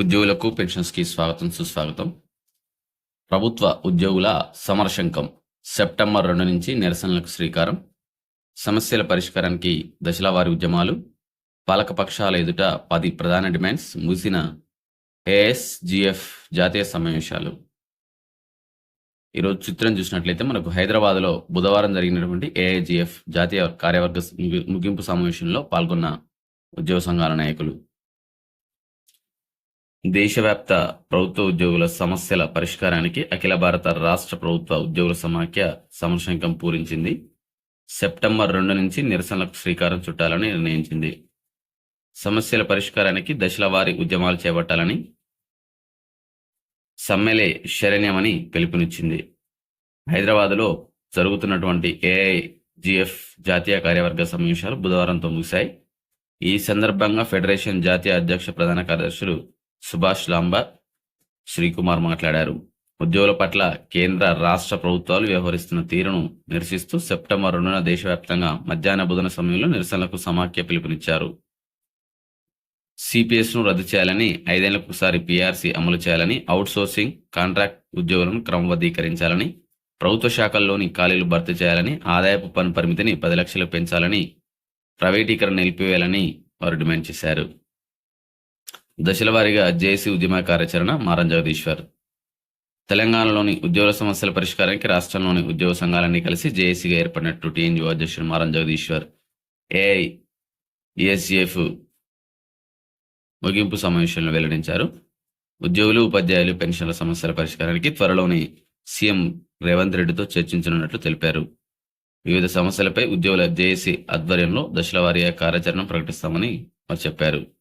ఉద్యోగులకు పెన్షన్స్కి స్వాగతం సుస్వాగతం. ప్రభుత్వ ఉద్యోగుల సమరశంకం సెప్టెంబర్ రెండు నుంచి నిరసనలకు శ్రీకారం. సమస్యల పరిష్కారానికి దశలవారీ ఉద్యమాలు. పాలకపక్షాల ఎదుట పది ప్రధాన డిమాండ్స్ ముగిసిన ఏఎస్జిఎఫ్ జాతీయ సమావేశాలు. ఈరోజు చిత్రం చూసినట్లయితే మనకు హైదరాబాద్లో బుధవారం జరిగినటువంటి ఏఐజిఎఫ్ జాతీయ కార్యవర్గ ముగింపు సమావేశంలో పాల్గొన్న ఉద్యోగ సంఘాల నాయకులు దేశవ్యాప్త ప్రభుత్వ ఉద్యోగుల సమస్యల పరిష్కారానికి అఖిల భారత రాష్ట్ర ప్రభుత్వ ఉద్యోగుల సమాఖ్య సమశంకం పూరించింది. సెప్టెంబర్ రెండు నుంచి నిరసనలకు శ్రీకారం చుట్టాలని నిర్ణయించింది. సమస్యల పరిష్కారానికి దశలవారీ ఉద్యమాలు చేపట్టాలని సమ్మెలే శరణ్యమని పిలుపునిచ్చింది. హైదరాబాద్లో జరుగుతున్నటువంటి ఏఐజిఎఫ్ జాతీయ కార్యవర్గ సమావేశాలు బుధవారంతో ముగిశాయి. ఈ సందర్భంగా ఫెడరేషన్ జాతీయ అధ్యక్ష ప్రధాన కార్యదర్శులు సుభాష్ లాంబా శ్రీకుమార్ మాట్లాడారు. ఉద్యోగుల పట్ల కేంద్ర రాష్ట్ర ప్రభుత్వాలు వ్యవహరిస్తున్న తీరును నిరసిస్తూ సెప్టెంబర్ రెండున దేశవ్యాప్తంగా మధ్యాహ్న బుధన సమయంలో నిరసనలకు సమాఖ్య పిలుపునిచ్చారు. సిపిఎస్ను రద్దు చేయాలని ఐదేళ్ళకు ఒకసారి పిఆర్సీ అమలు చేయాలని అవుట్సోర్సింగ్ కాంట్రాక్ట్ ఉద్యోగులను క్రమబద్ధీకరించాలని ప్రభుత్వ శాఖల్లోని ఖాళీలు భర్తీ చేయాలని ఆదాయపు పన్ను పరిమితిని పది లక్షలు పెంచాలని ప్రైవేటీకరణ నిలిపివేయాలని వారు డిమాండ్ చేశారు. దశల వారీగా జేఏసీ ఉద్యమ కార్యాచరణ మారం జగదీశ్వర్. తెలంగాణలోని ఉద్యోగుల సమస్యల పరిష్కారానికి రాష్ట్రంలోని ఉద్యోగ సంఘాలన్నీ కలిసి జేఏసీగా ఏర్పడినట్టు టీఎన్జీఓ అధ్యక్షుడు మారం జగదీశ్వర్. ఏఐ ఈఎస్జిఎఫ్ ముగింపు సమావేశంలో వెల్లడించారు. ఉద్యోగులు ఉపాధ్యాయులు పెన్షన్ల సమస్యల పరిష్కారానికి త్వరలోని సీఎం రేవంత్ రెడ్డితో చర్చించనున్నట్లు తెలిపారు. వివిధ సమస్యలపై ఉద్యోగుల జేఏసీ ఆధ్వర్యంలో దశల వారీగా కార్యాచరణ ప్రకటిస్తామని వారు చెప్పారు.